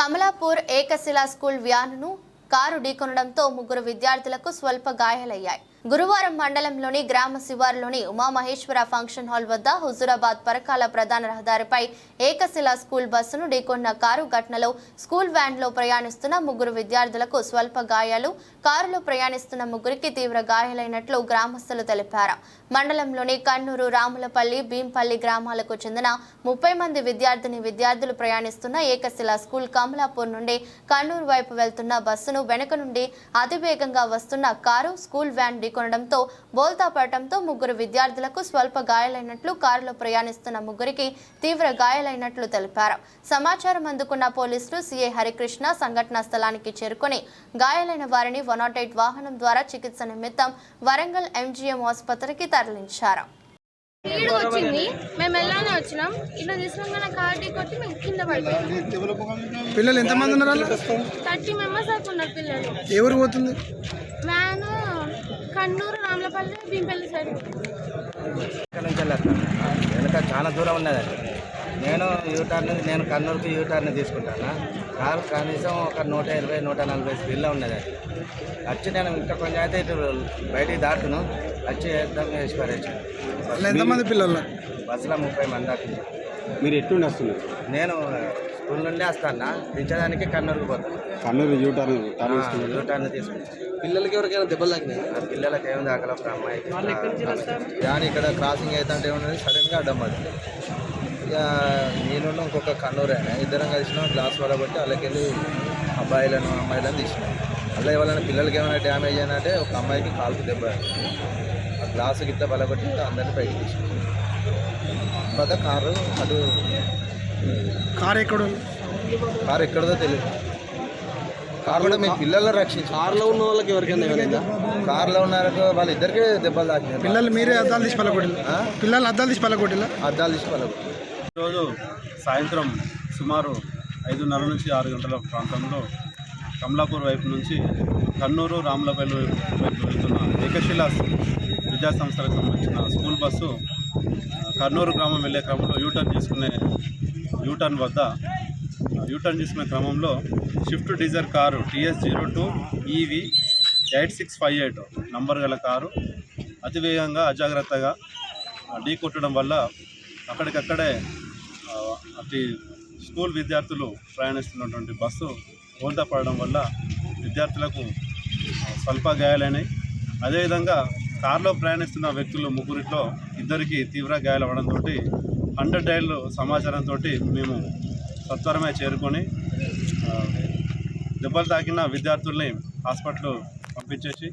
Kamalapur Ekashila school వ్యాన్ను car ఢీకొనడంతో ముగ్గురు విద్యార్థులకు స్వల్ప గాయాలయ్యాయి. గురువారం మండలంలోని గ్రామ శివారులోని ఉమామహేశ్వర ఫంక్షన్ హాల్ వద్ద హుజురాబాద్ పరకాల ప్రధాన రహదారిపై ఏకశిలా స్కూల్ బస్సును ఢీకొన్న కారు ఘటనలో స్కూల్ వ్యాన్లో ప్రయాణిస్తున్న ముగ్గురు విద్యార్థులకు స్వల్ప గాయాలు కారులో ప్రయాణిస్తున్న ముగ్గురికి తీవ్ర గాయాలైనట్లు గ్రామస్తులు తెలిపారు. మండలంలోని కన్నూరు రాములపల్లి భీంపల్లి గ్రామాలకు చెందిన ముప్పై మంది విద్యార్థిని విద్యార్థులు ప్రయాణిస్తున్న ఏకశిలా స్కూల్ కమలాపూర్ నుండి కన్నూరు వైపు వెళ్తున్న బస్సును వెనుక నుండి అతివేగంగా వస్తున్న కారు స్కూల్ వ్యాన్ ఢీకొనడంతో బోల్తా పడటంతో ముగ్గురు విద్యార్థులకు స్వల్ప గాయాలైనట్లు కారులో ప్రయాణిస్తున్న ముగ్గురికి తీవ్ర గాయాలైనట్లు తెలిపారు. సమాచారం అందుకున్న పోలీసులు సీఐ హరికృష్ణ సంఘటనా స్థలానికి చేరుకొని గాయాలైన వారిని వన్ వాహనం ద్వారా చికిత్స నిమిత్తం వరంగల్ ఎంజీఎం ఆసుపత్రికి తరలించారు. స్పీడ్ వచ్చింది. మేము వెళ్ళానే వచ్చినాం. ఇట్లా తీసుకుని కార్ కొట్టి మేము కింద పడిపోయాం పిల్లలు ఎంతమంది ఉన్నారు? థర్టీ మెంబర్స్ దాకా ఉన్నారు పిల్లలు. ఎవరు పోతుంది? వ్యాన్ కన్నూరు రామలపల్లి భీంపల్లి సైడ్ ఇక్కడ నుంచి వెళ్ళాను వెనక చాలా దూరం ఉన్నది అది. నేను యూటర్న్ నేను కన్నూరుకి యూటర్న్ తీసుకుంటాను? కారు కనీసం ఒక నూట ఇరవై నూట నలభై స్పీడ్లో ఉన్నది అది. వచ్చి నేను ఇంకా కొంచెం అయితే ఇటు బయటికి దాటును. వచ్చి వేసి వాళ్ళు ఎంతమంది పిల్లలు? బస్సులో ముప్పై మంది దాకా. మీరు ఎట్టుండి వస్తున్నారు? నేను స్కూల్ నుండి వస్తాను దించడానికి కన్నూరుకి పోతాను. కన్నూరు యూ టర్న్ టర్న్ తీసుకున్నారు యూటర్న్ తీసుకుంటాను. పిల్లలకి ఎవరికైనా దెబ్బలు తాకినాయి ఆ పిల్లలకి ఏం దాకల ఒక అమ్మాయికి దాని ఇక్కడ క్రాసింగ్ అవుతుంటే ఏమన్నది సడన్గా అడ్డం పడింది. ఇక నేను ఇంకొక కన్నూరు అయినా ఇద్దరం కలిసిన గ్లాస్ వల్ల బట్టి వాళ్ళకి వెళ్ళి అబ్బాయిలను అమ్మాయిలను తీసినాం. అలా ఎవరైనా పిల్లలకి ఏమైనా డ్యామేజ్ అయినా అంటే ఒక అమ్మాయికి కాలుకి దెబ్బ ఆ గ్లాసు గిట్ల బలగొట్టి అందరినీ పైకి తీసినాం. తర్వాత కారు అటు కారు ఎక్కడ? కారు ఎక్కడదో తెలియదు రక్షించాం. కార్లో ఉన్న వాళ్ళకి ఎవరికైనా ఏమైనా కారులో ఉన్నారకు వాళ్ళిద్దరికీ దెబ్బలు తాకినాయి పిల్లలు మీరే అద్దాలు తీసి పల్లకొట్టిల్లా ఆ? పిల్లలు అద్దాలు తీసి పల్లకొట్టిల్లా అద్దాలు తీసి వాళ్ళకు ఈరోజు సాయంత్రం సుమారు ఐదున్నర నుంచి ఆరు గంటల ప్రాంతంలో కమలాపూర్ వైపు నుంచి కన్నూరు రాములపల్లి వైపు వెళ్తున్న ఏకశిలా విద్యా సంస్థలకు సంబంధించిన స్కూల్ బస్సు కర్నూలు గ్రామం వెళ్ళే క్రమంలో యూటర్న్ తీసుకునే యూటర్న్ వద్ద యూటర్న్ చేసిన క్రమంలో Swift Dzire car TS zero two EV eight six five eight number గల కారు. అతివేగంగా అజాగ్రత్తగా ఢీ కొట్టడం వల్ల అక్కడికక్కడే అతి స్కూల్ విద్యార్థులు ప్రయాణిస్తున్నటువంటి బస్సు బోల్తా పడడం వల్ల విద్యార్థులకు స్వల్ప గాయాలైనాయి. అదేవిధంగా కారులో ప్రయాణిస్తున్న వ్యక్తులు ముగ్గురిలో ఇద్దరికి తీవ్ర గాయాలు అవ్వడంతో హండ్రెడ్ డైల్ సమాచారంతో మేము సత్వరమే చేరుకొని దెబ్బలు తాకిన విద్యార్థుల్ని హాస్పిటల్ పంపించేసి